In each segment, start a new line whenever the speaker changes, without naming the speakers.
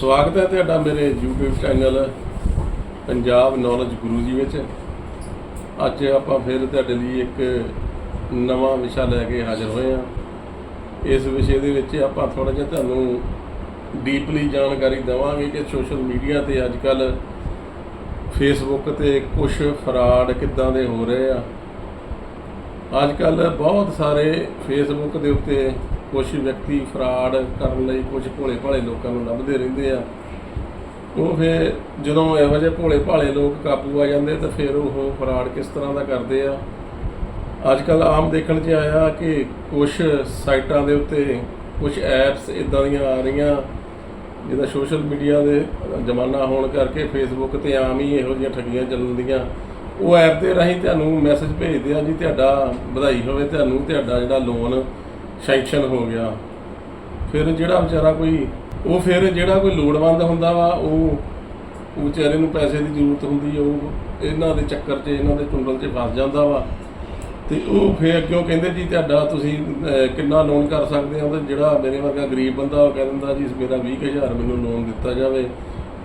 ਸਵਾਗਤ ਹੈ ਤੁਹਾਡਾ ਮੇਰੇ YouTube channel Punjab knowledge Guru ji ਵਿੱਚ। ਅੱਜ ਆਪਾਂ ਫਿਰ ਤੁਹਾਡੇ ਲਈ ਇੱਕ ਨਵਾਂ ਵਿਸ਼ਾ ਲੈ ਕੇ ਹਾਜ਼ਰ ਹੋਏ ਹਾਂ। ਇਸ ਵਿਸ਼ੇ ਦੇ ਵਿੱਚ ਆਪਾਂ ਥੋੜਾ ਜਿਹਾ ਤੁਹਾਨੂੰ ਡੀਪਲੀ ਜਾਣਕਾਰੀ ਦੇਵਾਂਗੇ ਕਿ ਸੋਸ਼ਲ ਮੀਡੀਆ ਤੇ ਅੱਜ ਕੱਲ ਫੇਸਬੁੱਕ ਤੇ ਕੁਝ ਫਰਾਡ ਕਿੱਦਾਂ ਦੇ ਹੋ ਰਹੇ ਆ। ਅੱਜ ਕੱਲ ਬਹੁਤ ਸਾਰੇ ਫੇਸਬੁੱਕ ਦੇ ਉੱਤੇ ਕੁਝ ਵਿਅਕਤੀ ਫਰਾਡ ਕਰਨ ਲਈ ਕੁਝ ਭੋਲੇ ਭਾਲੇ ਲੋਕਾਂ ਨੂੰ ਲੱਭਦੇ ਰਹਿੰਦੇ ਆ। ਉਹ ਫਿਰ ਜਦੋਂ ਇਹੋ ਜਿਹੇ ਭੋਲੇ ਭਾਲੇ ਲੋਕ ਕਾਬੂ ਆ ਜਾਂਦੇ ਤਾਂ ਫਿਰ ਉਹ ਫਰਾਡ ਕਿਸ ਤਰ੍ਹਾਂ ਦਾ ਕਰਦੇ ਆ? ਅੱਜ ਕੱਲ ਆਮ ਦੇਖਣ 'ਚ ਆਇਆ ਕਿ ਕੁਝ ਸਾਈਟਾਂ ਦੇ ਉੱਤੇ ਕੁਝ ਐਪਸ ਇਦਾਂ ਦੀਆਂ ਆ ਰਹੀਆਂ ਜਿਹਦਾ ਸੋਸ਼ਲ ਮੀਡੀਆ ਦੇ ਜ਼ਮਾਨਾ ਹੋਣ ਕਰਕੇ ਫੇਸਬੁੱਕ ਤੇ ਆਮ ਹੀ ਇਹੋ ਜਿਹੀਆਂ ਠੱਗੀਆਂ ਚੱਲਦੀਆਂ। ਉਹ ਐਪ ਦੇ ਰਾਹੀਂ ਤੁਹਾਨੂੰ ਮੈਸੇਜ ਭੇਜਦੇ ਆ ਜੀ, ਤੁਹਾਡਾ ਵਧਾਈ ਹੋਵੇ, ਤੁਹਾਨੂੰ ਤੁਹਾਡਾ ਜਿਹੜਾ ਲੋਨ ਸੈਂਕਸ਼ਨ ਹੋ ਗਿਆ। ਫਿਰ ਜਿਹੜਾ ਵਿਚਾਰਾ ਕੋਈ, ਉਹ ਫਿਰ ਜਿਹੜਾ ਕੋਈ ਲੋੜਵੰਦ ਹੁੰਦਾ ਵਾ, ਉਹ ਵਿਚਾਰੇ ਨੂੰ ਪੈਸੇ ਦੀ ਜ਼ਰੂਰਤ ਹੁੰਦੀ ਆ, ਉਹ ਇਹਨਾਂ ਦੇ ਚੱਕਰ 'ਚ, ਇਹਨਾਂ ਦੇ ਚੁੰਗਲ 'ਚ ਫਸ ਜਾਂਦਾ ਵਾ। ਤੇ ਉਹ ਫਿਰ ਅੱਗਿਓਂ ਕਹਿੰਦੇ ਜੀ, ਤੁਹਾਡਾ ਤੁਸੀਂ ਕਿੰਨਾ ਲੋਨ ਕਰ ਸਕਦੇ ਹੋ? ਤੇ ਜਿਹੜਾ ਮੇਰੇ ਵਰਗਾ ਗਰੀਬ ਬੰਦਾ, ਉਹ ਕਹਿ ਦਿੰਦਾ ਜੀ, ਮੇਰਾ 20000 ਮੈਨੂੰ ਲੋਨ ਦਿੱਤਾ ਜਾਵੇ।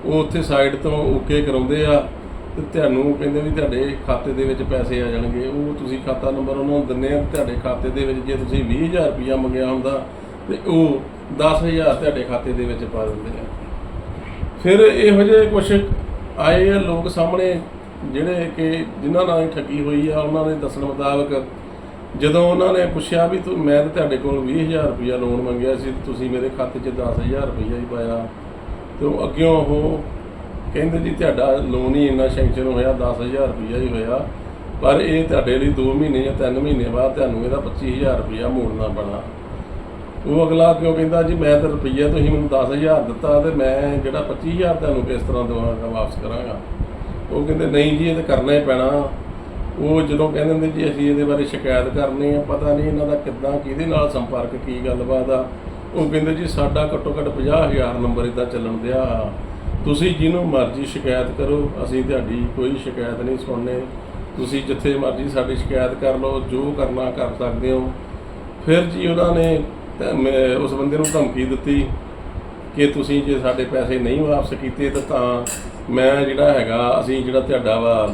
ਉਹ ਉੱਥੇ ਸਾਈਡ ਤੋਂ ਓਕੇ ਕਰਾਉਂਦੇ ਆ। ਤੇ ਤੁਹਾਨੂੰ ਕਹਿੰਦੇ ਵੀ ਤੁਹਾਡੇ ਖਾਤੇ ਦੇ ਵਿੱਚ ਪੈਸੇ ਆ ਜਾਣਗੇ, ਉਹ ਤੁਸੀਂ ਖਾਤਾ ਨੰਬਰ ਉਹਨਾਂ ਨੂੰ ਦਿੰਦੇ ਆ, ਤੁਹਾਡੇ ਖਾਤੇ ਦੇ ਵਿੱਚ ਜੇ ਤੁਸੀਂ 20000 ਰੁਪਇਆ ਮੰਗਿਆ ਹੁੰਦਾ, ਤੇ ਉਹ 10000 ਤੁਹਾਡੇ ਖਾਤੇ ਦੇ ਵਿੱਚ ਪਾ ਦਿੰਦੇ ਆ। ਫਿਰ ਇਹੋ ਜਿਹੇ ਕੁਝ ਆਏ ਆ ਲੋਕ ਸਾਹਮਣੇ, ਜਿਹੜੇ ਕਿ ਜਿਨ੍ਹਾਂ ਨਾਲ ਠੱਗੀ ਹੋਈ ਆ, ਉਹਨਾਂ ਨੇ ਦੱਸਣ ਮੁਤਾਬਕ ਜਦੋਂ ਉਹਨਾਂ ਨੇ ਪੁੱਛਿਆ ਵੀ ਤੂੰ, ਮੈਂ ਤਾਂ ਤੁਹਾਡੇ ਕੋਲ 20000 ਰੁਪਇਆ ਲੋਨ ਮੰਗਿਆ ਸੀ, ਤੁਸੀਂ ਮੇਰੇ ਖਾਤੇ 'ਚ 10000 ਰੁਪਇਆ ਹੀ ਪਾਇਆ, ਤੇ ਉਹ ਅੱਗਿਓਂ ਉਹ ਕਹਿੰਦੇ ਜੀ ਤੁਹਾਡਾ ਲੋਨ ਹੀ ਇੰਨਾ ਸੈਂਕਸ਼ਨ ਹੋਇਆ 10000 ਰੁਪਇਆ ਹੀ ਹੋਇਆ, ਪਰ ਇਹ ਤੁਹਾਡੇ ਲਈ 2 ਮਹੀਨੇ ਜਾਂ 3 ਮਹੀਨੇ ਬਾਅਦ ਤੁਹਾਨੂੰ ਇਹਦਾ 25000 ਰੁਪਇਆ ਮੋੜਨਾ ਪੈਣਾ। ਉਹ ਅਗਲਾ ਕਿਉਂ ਕਹਿੰਦਾ ਜੀ, ਮੈਂ ਤਾਂ ਰੁਪਈਆ ਤੁਸੀਂ ਮੈਨੂੰ 10000 ਦਿੱਤਾ ਤੇ ਮੈਂ ਜਿਹੜਾ 25000 ਤੁਹਾਨੂੰ ਕਿਸ ਤਰ੍ਹਾਂ ਦੇਵਾਂਗਾ, ਵਾਪਸ ਕਰਾਂਗਾ। ਉਹ ਕਹਿੰਦੇ, ਨਹੀਂ ਜੀ, ਇਹ ਤਾਂ ਕਰਨਾ ਹੀ ਪੈਣਾ। ਉਹ ਜਦੋਂ ਕਹਿੰਦੇ ਹੁੰਦੇ ਜੀ, ਅਸੀਂ ਇਹਦੇ ਬਾਰੇ ਸ਼ਿਕਾਇਤ ਕਰਨੀ ਆ, ਪਤਾ ਨਹੀਂ ਇਹਨਾਂ ਦਾ ਕਿੱਦਾਂ, ਕਿਹਦੇ ਨਾਲ ਸੰਪਰਕ, ਕੀ ਗੱਲਬਾਤ ਆ। ਉਹ ਕਹਿੰਦੇ ਜੀ, ਸਾਡਾ ਘੱਟੋ ਘੱਟ 50000 ਨੰਬਰ ਇਦਾਂ ਚੱਲਣ ਦਿਆ। ਤੁਸੀਂ ਜਿਹਨੂੰ ਮਰਜ਼ੀ ਸ਼ਿਕਾਇਤ ਕਰੋ, ਅਸੀਂ ਤੁਹਾਡੀ ਕੋਈ ਸ਼ਿਕਾਇਤ ਨਹੀਂ ਸੁਣਨੇ। ਤੁਸੀਂ ਜਿੱਥੇ ਮਰਜ਼ੀ ਸਾਡੀ ਸ਼ਿਕਾਇਤ ਕਰ ਲਓ, ਜੋ ਕਰਨਾ ਕਰ ਸਕਦੇ ਹੋ। ਫਿਰ ਜੀ ਉਹਨਾਂ ਨੇ ਤਾਂ ਉਸ ਬੰਦੇ ਨੂੰ ਧਮਕੀ ਦਿੱਤੀ ਕਿ ਤੁਸੀਂ ਜੇ ਸਾਡੇ ਪੈਸੇ ਨਹੀਂ ਵਾਪਸ ਕੀਤੇ ਤਾਂ ਤਾਂ ਮੈਂ ਜਿਹੜਾ ਹੈਗਾ, ਅਸੀਂ ਜਿਹੜਾ ਤੁਹਾਡਾ ਵਾ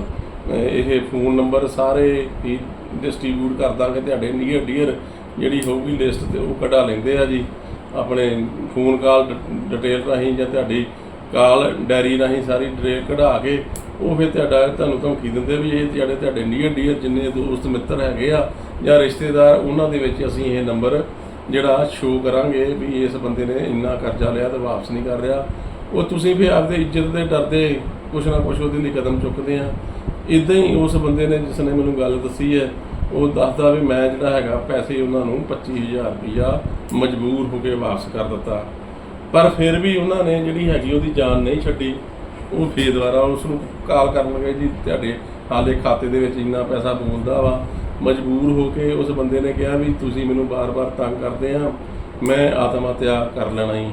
ਇਹ ਫੋਨ ਨੰਬਰ ਸਾਰੇ ਹੀ ਡਿਸਟ੍ਰੀਬਿਊਟ ਕਰ ਦਾਂਗੇ, ਤੁਹਾਡੇ ਨੀਅਰ ਡੀਅਰ ਜਿਹੜੀ ਹੋਊਗੀ ਲਿਸਟ ਤੇ ਉਹ ਕਢਾ ਲੈਂਦੇ ਆ ਜੀ। ਆਪਣੇ ਫੋਨ ਕਾਲ ਡਿਟੇਲ ਰਾਹੀਂ ਜਾਂ ਤੁਹਾਡੀ ਕਾਲ, ਡੈਰੀ ਰਾਹੀਂ ਸਾਰੀ ਡਿਟੇਲ ਕਢਾ ਕੇ, ਉਹ ਫਿਰ ਤੁਹਾਡਾ ਤੁਹਾਨੂੰ ਧਮਕੀ ਦਿੰਦੇ ਵੀ ਇਹ ਜਿਹੜੇ ਤੁਹਾਡੇ ਨੀਅਰ ਡੀਅਰ ਜਿੰਨੇ ਦੋਸਤ ਮਿੱਤਰ ਹੈਗੇ ਆ ਜਾਂ ਰਿਸ਼ਤੇਦਾਰ, ਉਹਨਾਂ ਦੇ ਵਿੱਚ ਅਸੀਂ ਇਹ ਨੰਬਰ ਜਿਹੜਾ ਸ਼ੋਅ ਕਰਾਂਗੇ ਵੀ ਇਸ ਬੰਦੇ ਨੇ ਇੰਨਾ ਕਰਜ਼ਾ ਲਿਆ ਤੇ ਵਾਪਸ ਨਹੀਂ ਕਰ ਰਿਹਾ। ਉਹ ਤੁਸੀਂ ਵੀ ਆਪਦੇ ਇੱਜ਼ਤ ਦੇ ਡਰਦੇ ਕੁਛ ਨਾ ਕੁਛ ਉਹਦੇ ਲਈ ਕਦਮ ਚੁੱਕਦੇ ਆ। ਇਦਾਂ ਹੀ ਉਸ ਬੰਦੇ ਨੇ ਜਿਸ ਨੇ ਮੈਨੂੰ ਗੱਲ ਦੱਸੀ ਹੈ, ਉਹ ਦੱਸਦਾ ਵੀ ਮੈਂ ਜਿਹੜਾ ਹੈਗਾ ਪੈਸੇ ਉਹਨਾਂ ਨੂੰ 25000 ਰੁਪਇਆ ਮਜਬੂਰ ਹੋ ਕੇ ਵਾਪਸ ਕਰ ਦਿੱਤਾ। ਪਰ ਫਿਰ ਵੀ ਉਹਨਾਂ ਨੇ ਜਿਹੜੀ ਹੈਗੀ ਉਹਦੀ ਜਾਨ ਨਹੀਂ ਛੱਡੀ, ਉਹ ਫੇਰ ਦੁਬਾਰਾ ਉਸ ਨੂੰ ਕਾਲ ਕਰਨ ਲੱਗੇ ਜੀ, ਤੁਹਾਡੇ ਹਾਲੇ ਖਾਤੇ ਦੇ ਵਿੱਚ ਇੰਨਾ ਪੈਸਾ ਬੋਲਦਾ ਵਾ। ਮਜਬੂਰ ਹੋ ਕੇ ਉਸ ਬੰਦੇ ਨੇ ਕਿਹਾ ਵੀ ਤੁਸੀਂ ਮੈਨੂੰ ਬਾਰ-ਬਾਰ ਤੰਗ ਕਰਦੇ ਆ, ਮੈਂ ਆਤਮ ਹੱਤਿਆ ਕਰ ਲੈਣਾ ਹੀ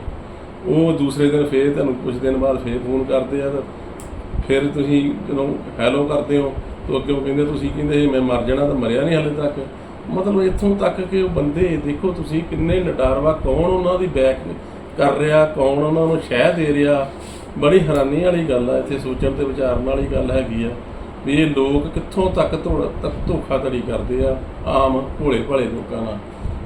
ਉਹ ਦੂਸਰੇ ਦਿਨ ਫੇਰ ਤੁਹਾਨੂੰ ਕੁਝ ਦਿਨ ਬਾਅਦ ਫੇਰ ਫੋਨ ਕਰਦੇ ਆ ਫਿਰ ਤੁਸੀਂ ਜਦੋਂ ਹੈਲੋ ਕਰਦੇ ਹੋ, ਤਾਂ ਅੱਗੇ ਉਹ ਕਹਿੰਦੇ, ਤੁਸੀਂ ਕਹਿੰਦੇ ਮੈਂ ਮਰ ਜਾਣਾ ਤਾਂ ਮਰਿਆ ਨਹੀਂ ਹਾਲੇ ਤੱਕ। ਮਤਲਬ ਇੱਥੋਂ ਤੱਕ ਕਿ ਉਹ ਬੰਦੇ ਦੇਖੋ ਤੁਸੀਂ ਕਿੰਨੇ ਨਡਾਰਵਾ ਕੌਣ ਉਹਨਾਂ ਦੀ ਬੈਕ ਕਰ ਰਿਹਾ, ਕੌਣ ਉਹਨਾਂ ਨੂੰ ਸ਼ਹਿ ਦੇ ਰਿਹਾ? ਬੜੀ ਹੈਰਾਨੀ ਵਾਲੀ ਗੱਲ ਆ, ਇੱਥੇ ਸੋਚਣ ਤੇ ਵਿਚਾਰਨ ਵਾਲੀ ਗੱਲ ਹੈਗੀ ਆ ਵੀ ਇਹ ਲੋਕ ਕਿੱਥੋਂ ਤੱਕ ਧੋ- ਧੋਖਾਧੜੀ ਕਰਦੇ ਆ, ਆਮ ਭੋਲੇ ਭਾਲੇ ਲੋਕਾਂ ਨਾਲ।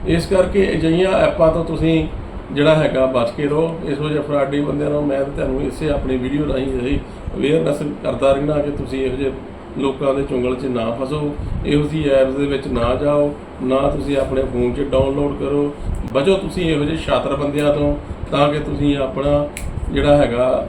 ਇਸ ਕਰਕੇ ਅਜਿਹੀਆਂ ਐਪਾਂ ਤੋਂ ਤੁਸੀਂ ਜਿਹੜਾ ਹੈਗਾ ਬਚ ਕੇ ਰਹੋ। ਇਹੋ ਜਿਹੇ ਫਰਾਡੀ ਬੰਦਿਆਂ ਨੂੰ ਮੈਂ ਤੁਹਾਨੂੰ ਇਸੇ ਆਪਣੀ ਵੀਡੀਓ ਰਾਹੀਂ ਇਹੀ ਅਵੇਅਰਨੈਸ ਕਰਦਾ ਰਹਿਣਾ ਕਿ ਤੁਸੀਂ ਇਹੋ ਜਿਹੇ ਲੋਕਾਂ ਦੇ ਚੁੰਗਲ 'ਚ ਨਾ ਫਸੋ। ਇਹੋ ਜਿਹੀ ਐਪਸ ਦੇ ਵਿੱਚ ਨਾ ਜਾਓ, ਨਾ ਤੁਸੀਂ ਆਪਣੇ ਫੋਨ 'ਚ ਡਾਊਨਲੋਡ ਕਰੋ। ਬਚੋ ਤੁਸੀਂ ਇਹੋ ਜਿਹੇ ਸ਼ਾਤਰ ਬੰਦਿਆਂ ਤੋਂ। ਤਾਂ ਕਿ ਤੁਸੀਂ ਆਪਣਾ ਜਿਹੜਾ ਹੈਗਾ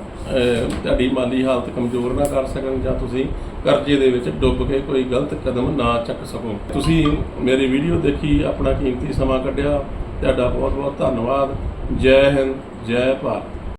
ਤੁਹਾਡੀ ਮਾਲੀ ਹਾਲਤ ਕਮਜ਼ੋਰ ਨਾ ਕਰ ਸਕਣ ਜਾਂ ਤੁਸੀਂ ਕਰਜ਼ੇ ਦੇ ਵਿੱਚ ਡੁੱਬ ਕੇ ਕੋਈ ਗਲਤ ਕਦਮ ਨਾ ਚੱਕ ਸਕੋ। ਤੁਸੀਂ ਮੇਰੀ ਵੀਡੀਓ ਦੇਖੀ, ਆਪਣਾ ਕੀਮਤੀ ਸਮਾਂ ਕੱਢਿਆ। ਤੁਹਾਡਾ ਬਹੁਤ ਬਹੁਤ ਧੰਨਵਾਦ। ਜੈ ਹਿੰਦ, ਜੈ ਭਾਰਤ।